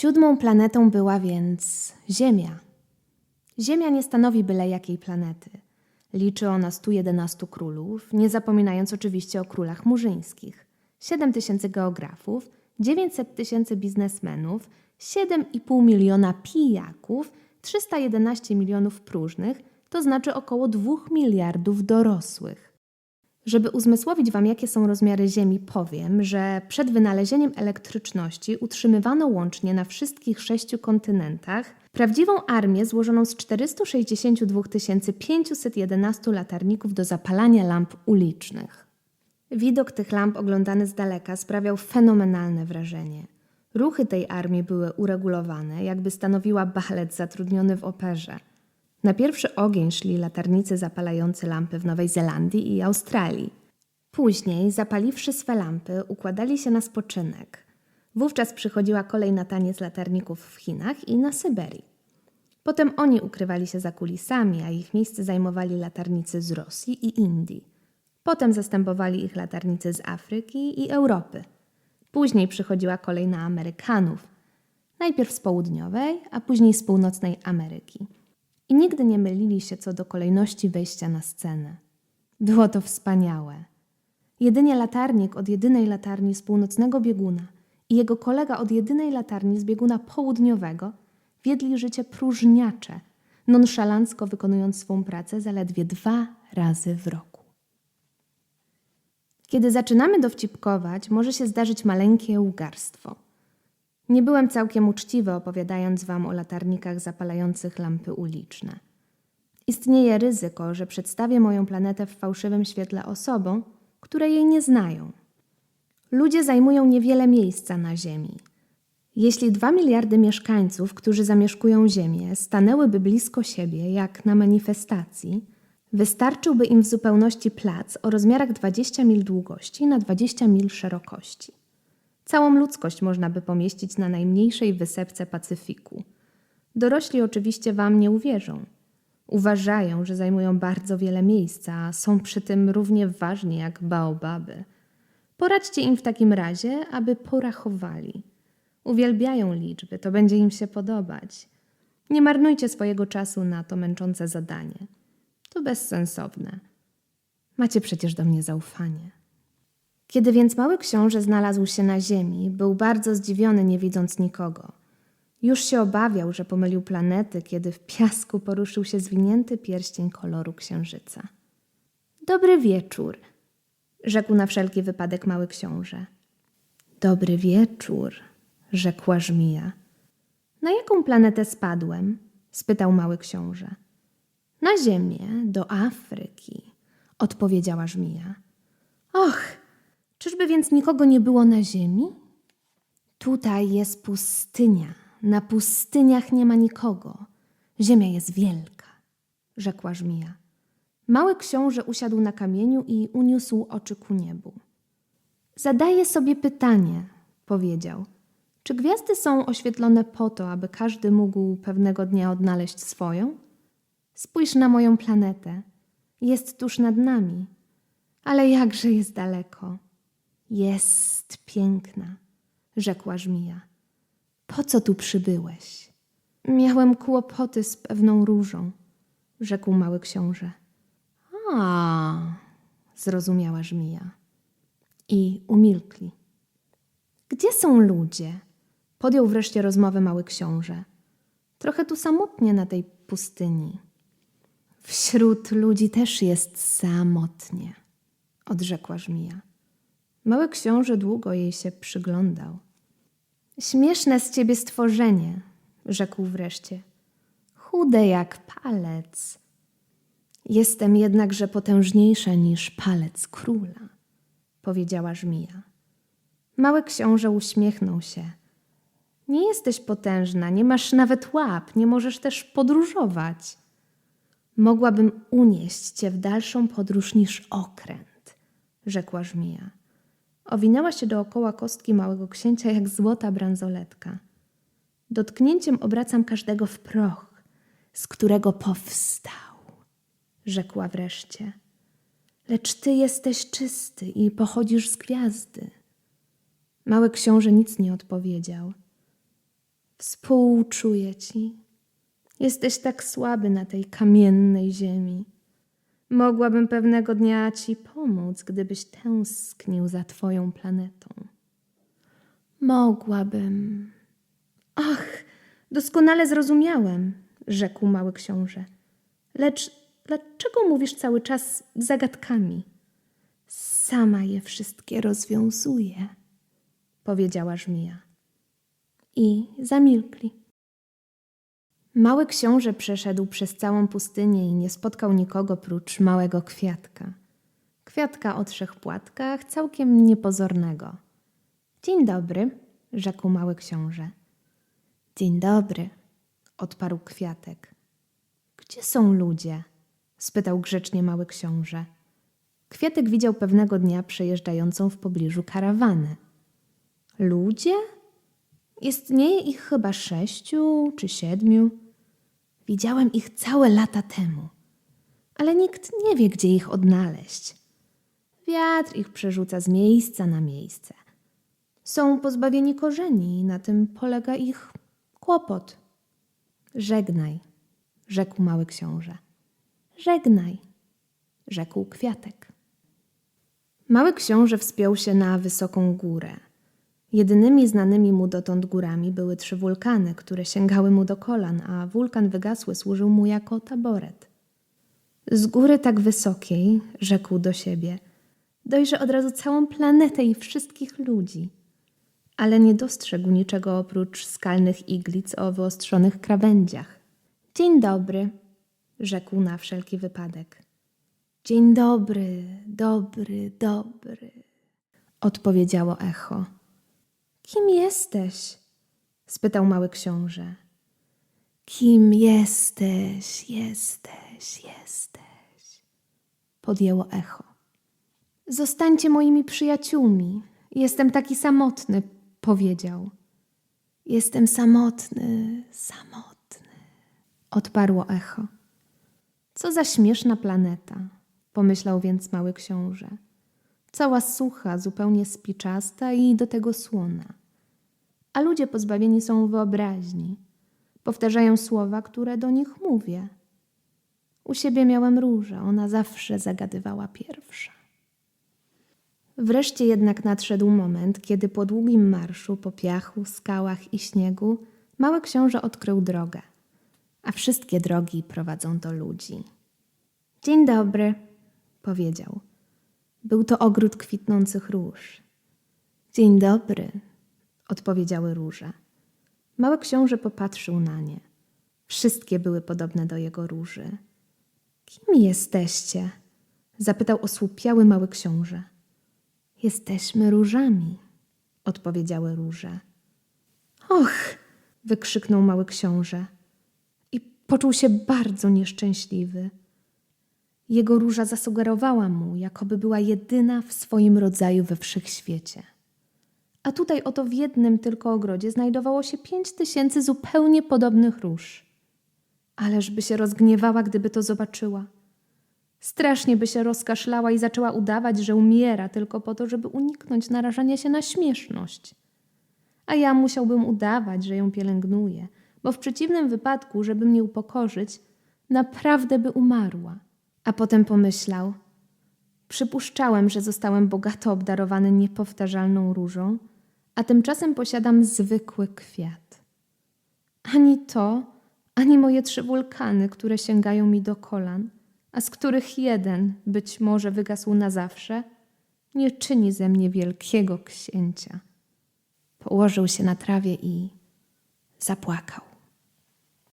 Siódmą planetą była więc Ziemia. Ziemia nie stanowi byle jakiej planety. Liczy ona 111 królów, nie zapominając oczywiście o królach murzyńskich. 7 tysięcy geografów, 900 tysięcy biznesmenów, 7,5 miliona pijaków, 311 milionów próżnych, to znaczy około 2 miliardów dorosłych. Żeby uzmysłowić Wam, jakie są rozmiary Ziemi, powiem, że przed wynalezieniem elektryczności utrzymywano łącznie na wszystkich sześciu kontynentach prawdziwą armię złożoną z 462 511 latarników do zapalania lamp ulicznych. Widok tych lamp oglądany z daleka sprawiał fenomenalne wrażenie. Ruchy tej armii były uregulowane, jakby stanowiła balet zatrudniony w operze. Na pierwszy ogień szli latarnicy zapalający lampy w Nowej Zelandii i Australii. Później, zapaliwszy swe lampy, układali się na spoczynek. Wówczas przychodziła kolej na taniec latarników w Chinach i na Syberii. Potem oni ukrywali się za kulisami, a ich miejsce zajmowali latarnicy z Rosji i Indii. Potem zastępowali ich latarnicy z Afryki i Europy. Później przychodziła kolej na Amerykanów, najpierw z południowej, a później z północnej Ameryki. I nigdy nie mylili się co do kolejności wejścia na scenę. Było to wspaniałe. Jedynie latarnik od jedynej latarni z północnego bieguna i jego kolega od jedynej latarni z bieguna południowego wiedli życie próżniacze, nonszalancko wykonując swą pracę zaledwie dwa razy w roku. Kiedy zaczynamy dowcipkować, może się zdarzyć maleńkie łgarstwo. Nie byłem całkiem uczciwy, opowiadając wam o latarnikach zapalających lampy uliczne. Istnieje ryzyko, że przedstawię moją planetę w fałszywym świetle osobom, które jej nie znają. Ludzie zajmują niewiele miejsca na Ziemi. Jeśli dwa miliardy mieszkańców, którzy zamieszkują Ziemię, stanęłyby blisko siebie, jak na manifestacji, wystarczyłby im w zupełności plac o rozmiarach 20 mil długości na 20 mil szerokości. Całą ludzkość można by pomieścić na najmniejszej wysepce Pacyfiku. Dorośli oczywiście wam nie uwierzą. Uważają, że zajmują bardzo wiele miejsca, a są przy tym równie ważni jak baobaby. Poradźcie im w takim razie, aby porachowali. Uwielbiają liczby, to będzie im się podobać. Nie marnujcie swojego czasu na to męczące zadanie. To bezsensowne. Macie przecież do mnie zaufanie. Kiedy więc mały książę znalazł się na ziemi, był bardzo zdziwiony, nie widząc nikogo. Już się obawiał, że pomylił planety, kiedy w piasku poruszył się zwinięty pierścień koloru księżyca. Dobry wieczór, rzekł na wszelki wypadek mały książę. Dobry wieczór, rzekła żmija. Na jaką planetę spadłem? spytał mały książę. Na Ziemię, do Afryki, odpowiedziała żmija. Och, czyżby więc nikogo nie było na Ziemi? Tutaj jest pustynia, na pustyniach nie ma nikogo. Ziemia jest wielka, rzekła żmija. Mały książę usiadł na kamieniu i uniósł oczy ku niebu. Zadaję sobie pytanie, powiedział. Czy gwiazdy są oświetlone po to, aby każdy mógł pewnego dnia odnaleźć swoją? Spójrz na moją planetę. Jest tuż nad nami, ale jakże jest daleko. Jest piękna, rzekła żmija. Po co tu przybyłeś? Miałem kłopoty z pewną różą, rzekł mały książę. A, zrozumiała żmija. I umilkli. Gdzie są ludzie? Podjął wreszcie rozmowę mały książę. Trochę tu samotnie na tej pustyni. Wśród ludzi też jest samotnie, odrzekła żmija. Mały książę długo jej się przyglądał. Śmieszne z ciebie stworzenie, rzekł wreszcie. Chude jak palec. Jestem jednakże potężniejsza niż palec króla, powiedziała żmija. Mały książę uśmiechnął się. Nie jesteś potężna, nie masz nawet łap, nie możesz też podróżować. Mogłabym unieść cię w dalszą podróż niż okręt, rzekła żmija. Owinęła się dookoła kostki małego księcia jak złota bransoletka. Dotknięciem obracam każdego w proch, z którego powstał, rzekła wreszcie. Lecz ty jesteś czysty i pochodzisz z gwiazdy. Mały książę nic nie odpowiedział. Współczuję ci. Jesteś tak słaby na tej kamiennej ziemi. Mogłabym pewnego dnia ci pomóc, gdybyś tęsknił za twoją planetą. Mogłabym. Ach, doskonale zrozumiałem, rzekł mały książę. Lecz dlaczego mówisz cały czas zagadkami? Sama je wszystkie rozwiązuję, powiedziała żmija. I zamilkli. Mały książę przeszedł przez całą pustynię i nie spotkał nikogo prócz małego kwiatka. Kwiatka o trzech płatkach, całkiem niepozornego. Dzień dobry, rzekł mały książę. Dzień dobry, odparł kwiatek. Gdzie są ludzie? spytał grzecznie mały książę. Kwiatek widział pewnego dnia przejeżdżającą w pobliżu karawanę. Ludzie? Istnieje ich chyba sześciu czy siedmiu. Widziałem ich całe lata temu, ale nikt nie wie, gdzie ich odnaleźć. Wiatr ich przerzuca z miejsca na miejsce. Są pozbawieni korzeni i na tym polega ich kłopot. Żegnaj, rzekł mały książę. Żegnaj, rzekł kwiatek. Mały książę wspiął się na wysoką górę. Jedynymi znanymi mu dotąd górami były trzy wulkany, które sięgały mu do kolan, a wulkan wygasły służył mu jako taboret. Z góry tak wysokiej, rzekł do siebie, dojrzę od razu całą planetę i wszystkich ludzi. Ale nie dostrzegł niczego oprócz skalnych iglic o wyostrzonych krawędziach. Dzień dobry, rzekł na wszelki wypadek. Dzień dobry, dobry, dobry, odpowiedziało echo. Kim jesteś? spytał mały książę. Kim jesteś, jesteś, jesteś? podjęło echo. Zostańcie moimi przyjaciółmi. Jestem taki samotny, powiedział. Jestem samotny, samotny, odparło echo. Co za śmieszna planeta, pomyślał więc mały książę. Cała sucha, zupełnie spiczasta i do tego słona. A ludzie pozbawieni są wyobraźni. Powtarzają słowa, które do nich mówię. U siebie miałem różę, ona zawsze zagadywała pierwsza. Wreszcie jednak nadszedł moment, kiedy po długim marszu po piachu, skałach i śniegu mały książę odkrył drogę. A wszystkie drogi prowadzą do ludzi. Dzień dobry, powiedział. Był to ogród kwitnących róż. Dzień dobry, odpowiedziały róże. Mały książę popatrzył na nie. Wszystkie były podobne do jego róży. Kim jesteście? zapytał osłupiały mały książę. Jesteśmy różami, odpowiedziały róże. Och! wykrzyknął mały książę i poczuł się bardzo nieszczęśliwy. Jego róża zasugerowała mu, jakoby była jedyna w swoim rodzaju we wszechświecie. A tutaj oto w jednym tylko ogrodzie znajdowało się pięć tysięcy zupełnie podobnych róż. Ależ by się rozgniewała, gdyby to zobaczyła. Strasznie by się rozkaszlała i zaczęła udawać, że umiera tylko po to, żeby uniknąć narażania się na śmieszność. A ja musiałbym udawać, że ją pielęgnuję, bo w przeciwnym wypadku, żeby mnie upokorzyć, naprawdę by umarła. A potem pomyślał: Przypuszczałem, że zostałem bogato obdarowany niepowtarzalną różą, a tymczasem posiadam zwykły kwiat. Ani to, ani moje trzy wulkany, które sięgają mi do kolan, a z których jeden być może wygasł na zawsze, nie czyni ze mnie wielkiego księcia. Położył się na trawie i zapłakał.